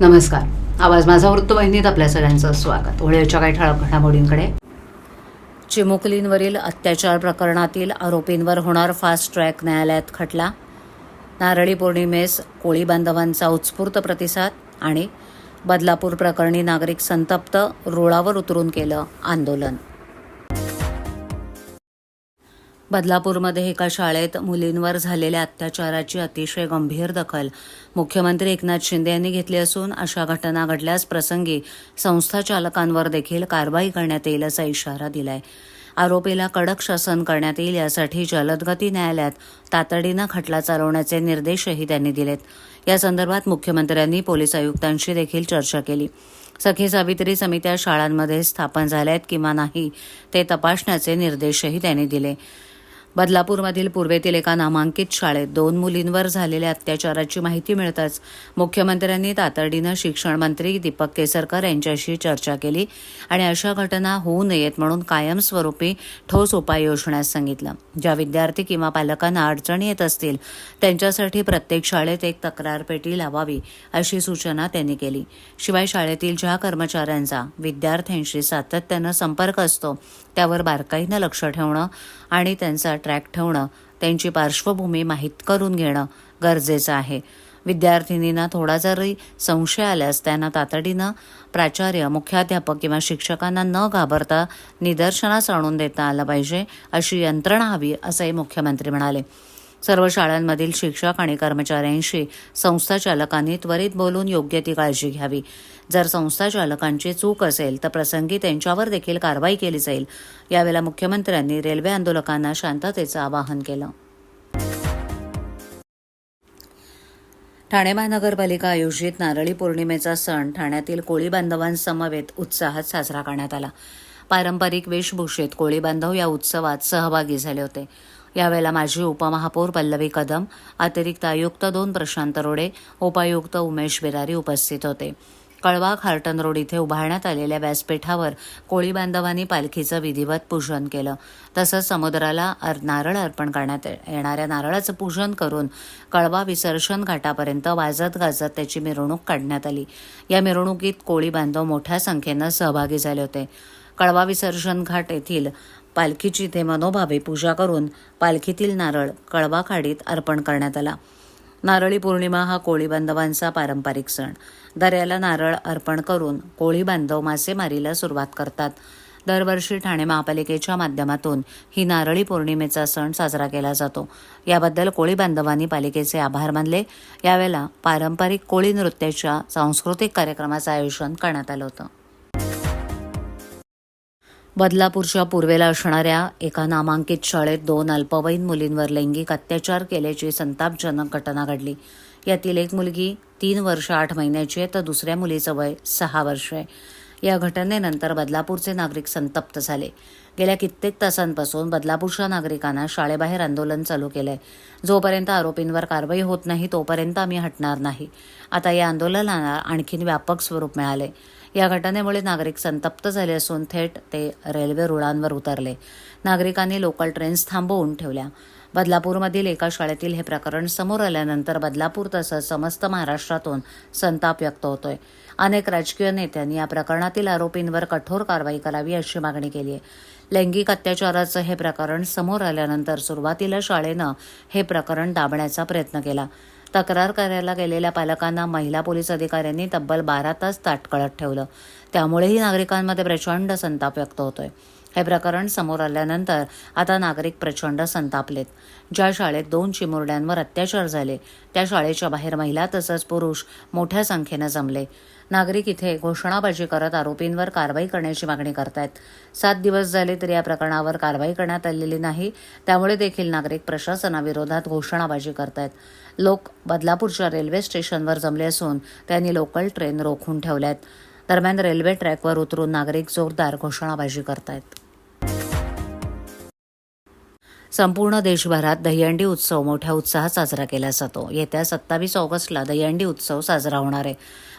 नमस्कार. आवाज माझा वृत्तवाहिनीत आपल्या सगळ्यांचं स्वागत. होळीच्या काही ठळक घडामोडींकडे. चिमुकलींवरील अत्याचार प्रकरणातील आरोपींवर होणार फास्ट ट्रॅक न्यायालयात खटला. नारळी पौर्णिमेस कोळी बांधवांचा उत्स्फूर्त प्रतिसाद आणि बदलापूर प्रकरणी नागरिक संतप्त रुळावर उतरून केलं आंदोलन. बदलापूरमध्ये एका शाळेत मुलींवर झालेल्या अत्याचाराची अतिशय गंभीर दखल मुख्यमंत्री एकनाथ शिंदे यांनी घेतली असून अशा घटना घडल्यास प्रसंगी संस्था चालकांवर देखील कारवाई करण्यात येईल असा इशारा दिलाय. आरोपीला कडक शासन करण्यात येईल यासाठी जलदगती न्यायालयात तातडीनं खटला चालवण्याचे निर्देशही त्यांनी दिलेत. या संदर्भात मुख्यमंत्र्यांनी पोलीस आयुक्तांशी देखील चर्चा केली. सखी सावित्री समित्या शाळांमध्ये स्थापन झाल्या आहेत किंवा नाही ते तपासण्याचे निर्देशही त्यांनी दिले. बदलापूरमधील पूर्वेतील एका नामांकित शाळेत दोन मुलींवर झालेल्या अत्याचाराची माहिती मिळताच मुख्यमंत्र्यांनी तातडीनं शिक्षण मंत्री दीपक केसरकर यांच्याशी चर्चा केली आणि अशा घटना होऊ नयेत म्हणून कायमस्वरूपी ठोस उपाय योजण्यास सांगितलं. ज्या विद्यार्थी किंवा पालकांना अडचणी येत असतील त्यांच्यासाठी प्रत्येक शाळेत एक तक्रार पेटी लावावी अशी सूचना त्यांनी केली. शिवाय शाळेतील ज्या कर्मचाऱ्यांचा विद्यार्थ्यांशी सातत्यानं संपर्क असतो त्यावर बारकाईनं लक्ष ठेवणं आणि त्यांचा ट्रॅक ठेवणं त्यांची पार्श्वभूमी माहीत करून घेणं गरजेचं आहे. विद्यार्थिनींना थोडा जरी संशय आल्यास त्यांना तातडीनं प्राचार्य मुख्याध्यापक किंवा शिक्षकांना न घाबरता निदर्शनास आणून देता आलं पाहिजे अशी यंत्रणा हवी असंही मुख्यमंत्री म्हणाले. सर्व शाळांमधील शिक्षक आणि कर्मचाऱ्यांशी संस्था चालकांनी त्वरित बोलून योग्य ती काळजी घ्यावी. जर संस्था चालकांची चूक असेल तर प्रसंगी त्यांच्यावर देखील कारवाई केली जाईल. यावेळेला मुख्यमंत्र्यांनी रेल्वे आंदोलकांना शांततेचं आवाहन केलं. ठाणे महानगरपालिका आयोजित नारळी पौर्णिमेचा सण ठाण्यातील कोळी बांधवांसमवेत उत्साहात साजरा करण्यात आला. पारंपरिक वेशभूषेत कोळी बांधव या उत्सवात सहभागी झाले होते. यावेळेला माजी उपमहापौर पल्लवी कदम अतिरिक्त आयुक्त दोन प्रशांत रोडे उपायुक्त उमेश बिरारी उपस्थित होते. कळवा खार्टन रोड इथे उभारण्यात आलेल्या व्यासपीठावर कोळी बांधवांनी पालखीचं विधिवत पूजन केलं. तसंच समुद्राला अर नारळ अर्पण करण्यात येणाऱ्या नारळाचं पूजन करून कळवा विसर्जन घाटापर्यंत वाजत गाजत त्याची मिरवणूक काढण्यात आली. या मिरवणुकीत कोळी बांधव मोठ्या संख्येनं सहभागी झाले होते. कळवा विसर्जन घाट येथील पालखीची इथे मनोभावे पूजा करून पालखीतील नारळ कळवा खाडीत अर्पण करण्यात आला. नारळी पौर्णिमा हा कोळी बांधवांचा पारंपरिक सण. दर्याला नारळ अर्पण करून कोळी बांधव मासेमारीला सुरुवात करतात. दरवर्षी ठाणे महापालिकेच्या माध्यमातून ही नारळी पौर्णिमेचा सण साजरा केला जातो. याबद्दल कोळी बांधवांनी पालिकेचे आभार मानले. यावेळेला पारंपरिक कोळी नृत्याच्या सांस्कृतिक कार्यक्रमाचं आयोजन करण्यात आलं होतं. बदलापूरच्या पूर्वेला असणाऱ्या एका नामांकित शाळेत दोन अल्पवयीन मुलींवर लैंगिक अत्याचार केल्याची संतापजनक घटना घडली. यातील एक मुलगी तीन वर्ष आठ महिन्याची आहे तर दुसऱ्या मुलीचं वय सहा वर्ष आहे. या घटनेनंतर बदलापूरचे नागरिक संतप्त झाले. गेल्या कित्येक तासांपासून बदलापूरच्या नागरिकांना शाळेबाहेर आंदोलन चालू केलंय. जोपर्यंत आरोपींवर कारवाई होत नाही तोपर्यंत आम्ही हटणार नाही. आता या आंदोलनाला आणखीन व्यापक स्वरूप मिळाले या घटनेमुळे नागरिक संतप्त झाले असून थेट ते रेल्वे रुळांवर उतरले. नागरिकांनी लोकल ट्रेन्स थांबवून ठेवल्या. बदलापूरमधील एका शाळेतील हे प्रकरण समोर आल्यानंतर बदलापूर तसंच समस्त महाराष्ट्रातून संताप व्यक्त होतोय. अनेक राजकीय नेत्यांनी या प्रकरणातील आरोपींवर कठोर कारवाई करावी अशी मागणी केली आहे लैंगिक अत्याचाराचं हे प्रकरण समोर आल्यानंतर सुरुवातीला शाळेनं हे प्रकरण दाबण्याचा प्रयत्न केला. तक्रार करायला गेलेल्या पालकांना महिला पोलीस अधिकाऱ्यांनी तब्बल बारा तास ताटकळत ठेवलं. त्यामुळेही नागरिकांमध्ये प्रचंड संताप व्यक्त होतोय. हे प्रकरण समोर आल्यानंतर आता नागरिक प्रचंड संतापलेत. ज्या शाळेत दोन चिमुरड्यांवर अत्याचार झाले त्या शाळेच्या बाहेर महिला तसंच पुरुष मोठ्या संख्येनं जमले. नागरिक इथे घोषणाबाजी करत आरोपींवर कारवाई करण्याची मागणी करतायत. सात दिवस झाले तरी या प्रकरणावर कारवाई करण्यात आलेली नाही त्यामुळे देखील नागरिक प्रशासनाविरोधात घोषणाबाजी करतायत. लोक बदलापूरच्या रेल्वे स्टेशनवर जमले असून त्यांनी लोकल ट्रेन रोखून ठेवल्यात. दरम्यान रेल्वे ट्रॅकवर उतरून नागरिक जोरदार घोषणाबाजी करतायत. संपूर्ण देशभरात दहीहंडी उत्सव मोठ्या उत्साहात साजरा केला जातो. येत्या सत्तावीस ऑगस्टला दहीहंडी उत्सव साजरा होणार आहे.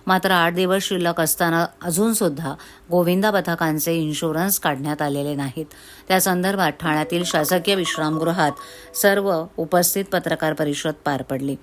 मात्र आठ दिवस शिल्लक असताना अजूनसुद्धा गोविंदा पथकांचे इन्शुरन्स काढण्यात आलेले नाहीत. त्या संदर्भात ठाण्यातील शासकीय विश्रामगृहात सर्व उपस्थित पत्रकार परिषद पार पडली.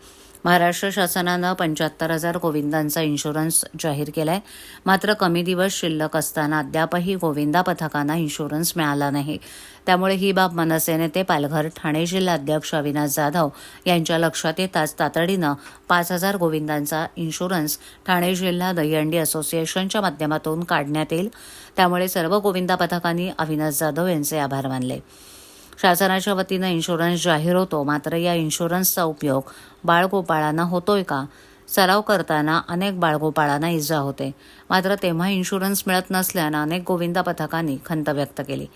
महाराष्ट्र शासनानं पंच्याहत्तर हजार गोविंदांचा इन्शुरन्स जाहीर केलाय. मात्र कमी दिवस शिल्लक असताना अद्यापही गोविंदा पथकांना इन्शुरन्स मिळाला नाही. त्यामुळे ही बाब मनसे नेते पालघर ठाणे जिल्हाध्यक्ष अविनाश जाधव यांच्या लक्षात येताच तातडीनं पाच हजार गोविंदांचा इन्शुरन्स ठाणे जिल्हा दहीहंडी असोसिएशनच्या माध्यमातून काढण्यात येईल. त्यामुळे सर्व गोविंदा पथकांनी अविनाश जाधव यांचे आभार मानले. शासनाच्या वतीनं इन्शुरन्स जाहीर होतो. मात्र या इन्शुरन्सचा उपयोग बाळगोपाळांना होतोय का? सराव करताना अनेक बाळगोपाळांना इजा होते. मात्र तेव्हा इन्शुरन्स मिळत नसल्यानं अनेक गोविंदा पथकांनी खंत व्यक्त केली.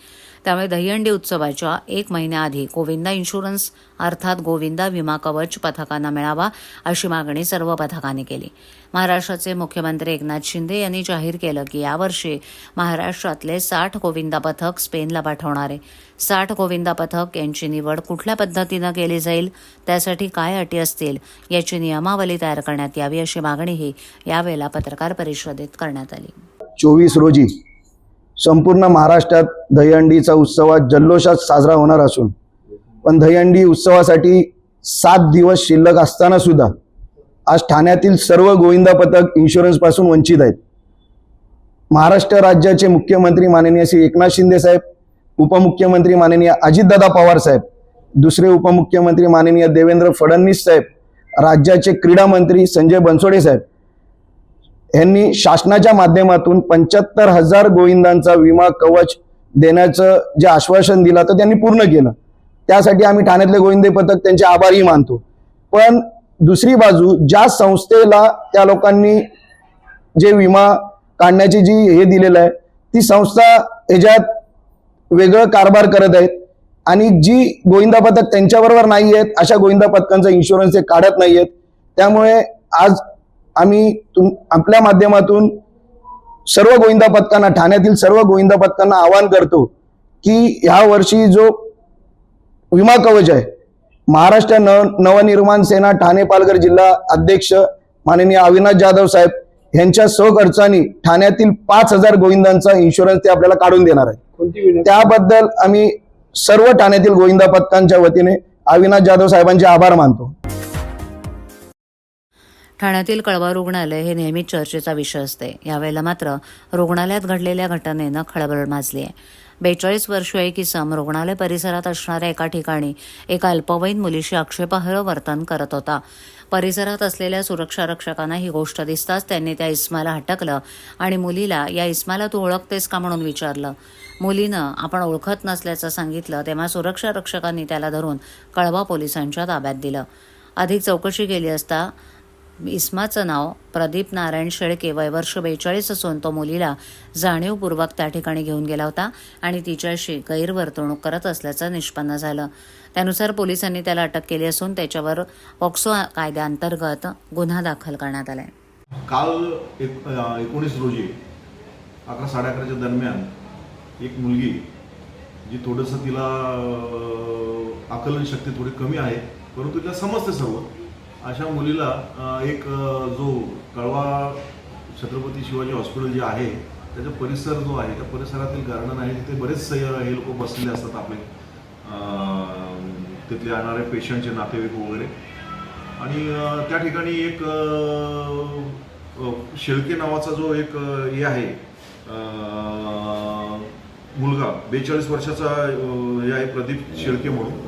त्यामुळे दहीहंडी उत्सवाच्या एक महिन्याआधी गोविंदा इन्शुरन्स अर्थात गोविंदा विमा कवच पथकांना मिळावा अशी मागणी सर्व पथकांनी केली. महाराष्ट्राचे मुख्यमंत्री एकनाथ शिंदे यांनी जाहीर केलं की यावर्षी महाराष्ट्रातले साठ गोविंदा पथक स्पेनला पाठवणार. आहे साठ गोविंदा पथक यांची निवड कुठल्या पद्धतीनं केली जाईल त्यासाठी काय अटी असतील याची नियमावली तयार करण्यात यावी अशी मागणीही यावेळेला पत्रकार परिषदेत करण्यात आली. चोवीस रोजी संपूर्ण महाराष्ट्रात दहीहंडीचा उत्सव जल्लोषात साजरा होणार असून पण दहीहंडी उत्सवासाठी सात दिवस शिल्लक असताना सुद्धा आज ठाण्यातील सर्व गोविंदा पथक इन्शुरन्सपासून वंचित आहेत. महाराष्ट्र राज्याचे मुख्यमंत्री माननीय श्री एकनाथ शिंदे साहेब उपमुख्यमंत्री माननीय अजितदादा पवार साहेब दुसरे उपमुख्यमंत्री माननीय देवेंद्र फडणवीस साहेब राज्याचे क्रीडा मंत्री संजय बनसोडे साहेब. यांनी शासनाच्या माध्यमातून पंच्याहत्तर हजार गोविंदांचा विमा कवच देण्याचं जे आश्वासन दिलं तर त्यांनी पूर्ण केलं. त्यासाठी आम्ही ठाण्यातले गोविंदे पथक त्यांचे आभारही मानतो. पण दुसरी बाजू ज्या संस्थेला त्या लोकांनी जे विमा काढण्याची जी हे दिलेलं आहे ती संस्था ह्याच्यात वेगळं कारभार करत आहेत. आणि जी गोविंदा पथक त्यांच्याबरोबर नाही आहेत अशा गोविंदा पथकांचा इन्शुरन्स ते काढत नाही आहेत. त्यामुळे आज आम्ही तुम आपल्या माध्यमातून सर्व गोविंदा पथकांना ठाण्यातील सर्व गोविंदा पथकांना आवाहन करतो की ह्या वर्षी जो विमा कवच आहे महाराष्ट्र नव नवनिर्माण सेना ठाणे पालघर जिल्हा अध्यक्ष माननीय अविनाश जाधव साहेब यांच्या सहखर्चानी ठाण्यातील पाच हजार गोविंदांचा इन्शुरन्स ते आपल्याला काढून देणार आहे त्याबद्दल आम्ही सर्व ठाण्यातील गोविंदा पथकांच्या वतीने अविनाश जाधव साहेबांचे आभार मानतो. ठाण्यातील कळवा रुग्णालय हे नेहमीच चर्चेचा विषय असते. यावेळेला मात्र रुग्णालयात घडलेल्या घटनेनं खळबळ माजली आहे. बेचाळीस वर्षीय किसम रुग्णालय परिसरात असणाऱ्या एका ठिकाणी एका अल्पवयीन मुलीशी आक्षेपार्ह वर्तन करत होता. परिसरात असलेल्या सुरक्षा रक्षकांना ही गोष्ट दिसताच त्यांनी त्या इस्माला हटकलं आणि मुलीला या इस्माला तू ओळखतेस का? म्हणून विचारलं. मुलीनं आपण ओळखत नसल्याचं सांगितलं तेव्हा सुरक्षा रक्षकांनी त्याला धरून कळवा पोलिसांच्या ताब्यात दिलं. अधिक चौकशी केली असता इस्माचं नाव प्रदीप नारायण शेळके वय वर्ष बेचाळीस असून तो मुलीला जाणीवपूर्वक त्या ठिकाणी घेऊन गेला होता आणि तिच्याशी गैरवर्तणूक करत असल्याचं निष्पन्न झालं. त्यानुसार पोलिसांनी त्याला अटक केली असून त्याच्यावर पॉक्सो कायद्याअंतर्गत गुन्हा दाखल करण्यात आलाय. काल एकोणीस रोजी अकरा साडे अकराच्या दरम्यान एक मुलगी जी थोडंसं तिला आकलन शक्ती थोडी कमी आहे परंतु तिला समजते सर्व. अशा मुलीला एक जो कळवा छत्रपती शिवाजी हॉस्पिटल जे आहे त्याचा परिसर जो आहे त्या परिसरातील गार्डन आहे तिथे बरेच हे लोक बसलेले असतात आपले. तिथले आणणारे पेशंटचे नातेवाईक वगैरे. आणि त्या ठिकाणी एक शेळके नावाचा जो एक हे आहे मुलगा बेचाळीस वर्षाचा या आहे प्रदीप शेळके म्हणून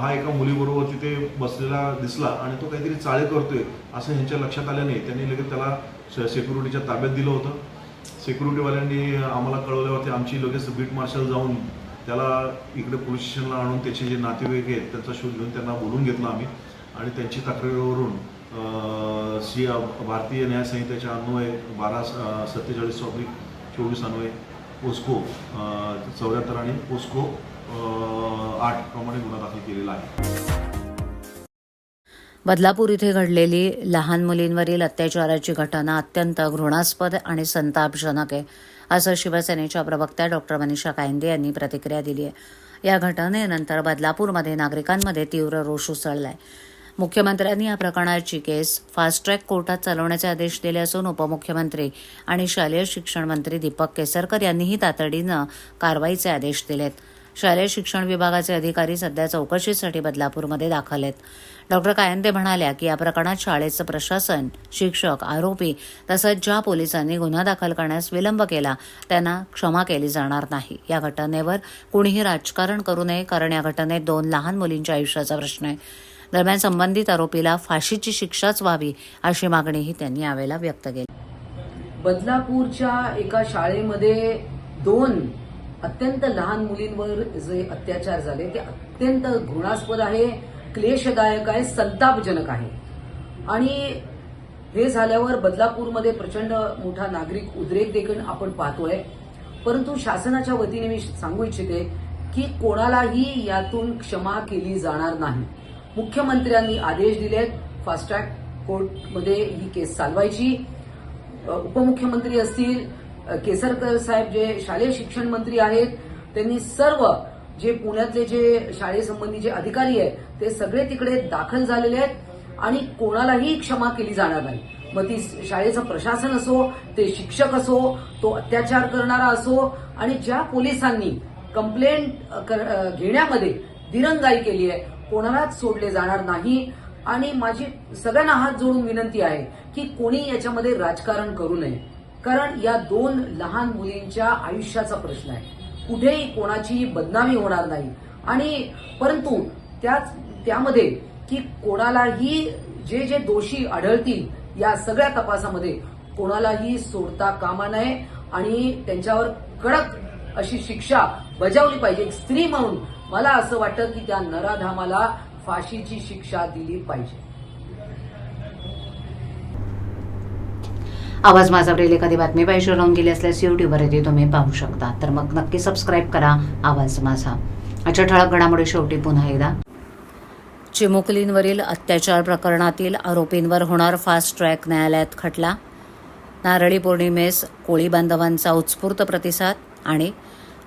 हा एका मुलीबरोबर तिथे बसलेला दिसला आणि तो काहीतरी चाळे करतोय असं ह्यांच्या लक्षात आल्याने त्यांनी लगेच त्याला सिक्युरिटीच्या ताब्यात दिलं होतं. सिक्युरिटीवाल्यांनी आम्हाला कळवल्यावरती आमची लगेच बीट मार्शल जाऊन त्याला इकडे पोलीस स्टेशनला आणून त्याचे जे नातेवाईक आहेत त्यांचा शोध घेऊन त्यांना बोलून घेतलं आम्ही. आणि त्यांची तक्रारीवरून सी भारतीय न्यायसंहितेच्या अन्वये बारा सत्तेचाळीस ऑब्लिक चोवीस अन्वये पोस्को चौऱ्याहत्तर आणि पोस्को आठ प्रमाणे गुन्हा दाखल केलेला आहे. बदलापूर इथे घडलेली लहान मुलींवरील अत्याचाराची घटना अत्यंत घृणास्पद आणि संतापजनक आहे. असं शिवसेनेच्या प्रवक्त्या डॉक्टर मनीषा कायंदे यांनी प्रतिक्रिया दिली आहे. या घटनेनंतर बदलापूरमध्ये नागरिकांमध्ये तीव्र रोष उसळलाय. मुख्यमंत्र्यांनी या प्रकरणाची केस फास्ट ट्रॅक कोर्टात चालवण्याचे आदेश दिले असून उपमुख्यमंत्री आणि शालेय शिक्षण मंत्री दीपक केसरकर यांनीही तातडीनं कारवाईचे आदेश दिलेत. शालेय शिक्षण विभागाचे अधिकारी सध्या चौकशीसाठी बदलापूरमध्ये दाखल आहेत. डॉक्टर कायंदे म्हणाल्या की या प्रकरणात शाळेचं प्रशासन शिक्षक आरोपी तसंच ज्या पोलिसांनी गुन्हा दाखल करण्यास विलंब केला त्यांना क्षमा केली जाणार नाही. या घटनेवर कुणीही राजकारण करू नये कारण या घटनेत दोन लहान मुलींच्या आयुष्याचा प्रश्न आहे. दरम्यान संबंधित आरोपीला फाशीची शिक्षाच व्हावी अशी मागणीही त्यांनी यावेळेला व्यक्त केली. बदलापूरच्या एका शाळेमध्ये दोन अत्यंत लहान मुलींवर जे अत्याचार झाले ते अत्यंत घृणास्पद आहे क्लेशदायक आहे संतापजनक आहे. आणि हे झाल्यावर बदलापूरमध्ये प्रचंड मोठा नागरिक उद्रेक देखील आपण पाहतोय. परंतु शासनाच्या वतीने मी सांगू इच्छिते की कोणालाही यातून क्षमा केली जाणार नाही. मुख्यमंत्र्यांनी आदेश दिले फास्ट ट्रॅक कोर्टमध्ये ही केस चालवायची. उपमुख्यमंत्री असतील केसरकर साहेब जे शालेय शिक्षण मंत्री आहेत त्यांनी सर्व जे पुण्यातले जे शाळेसंबंधी जे अधिकारी आहेत ते सगळे तिकडे दाखल झालेले आहेत आणि कोणालाही क्षमा केली जाणार नाही. मग ती शाळेचं प्रशासन असो ते शिक्षक असो तो अत्याचार करणारा असो आणि ज्या पोलिसांनी कंप्लेंट कर- घेण्यामध्ये दिरंगाई केली आहे कोणालाच सोडले जाणार नाही. आणि माझी सगळ्यांना हात जोडून विनंती आहे की कोणी याच्यामध्ये राजकारण करू नये. कारण या दोन लहान मुलींच्या आयुष्याचा प्रश्न आहे. कुठेही कोणाची बदनामी होणार नाही. आणि परंतु त्याच त्यामध्ये की कोणालाही जे जे दोषी आढळतील या सगळ्या तपासामध्ये कोणालाही सोडता कामा नये. आणि त्यांच्यावर कडक अशी शिक्षा बजावली पाहिजे. एक स्त्री म्हणून मला असं वाटतं की त्या नराधामाला फाशीची शिक्षा दिली पाहिजे. आवाज माझा एखादी बातमी पाहिजे राहून गेली असल्यास युट्यूबवर येते तुम्ही पाहू शकता. तर मग नक्की सबस्क्राईब करा आवाज माझा. आजच्या ठळक घडामोडी शेवटी पुन्हा एकदा. चिमुकलींवरील अत्याचार प्रकरणातील आरोपींवर होणार फास्ट ट्रॅक न्यायालयात खटला. नारळी पौर्णिमेस कोळी बांधवांचा उत्स्फूर्त प्रतिसाद आणि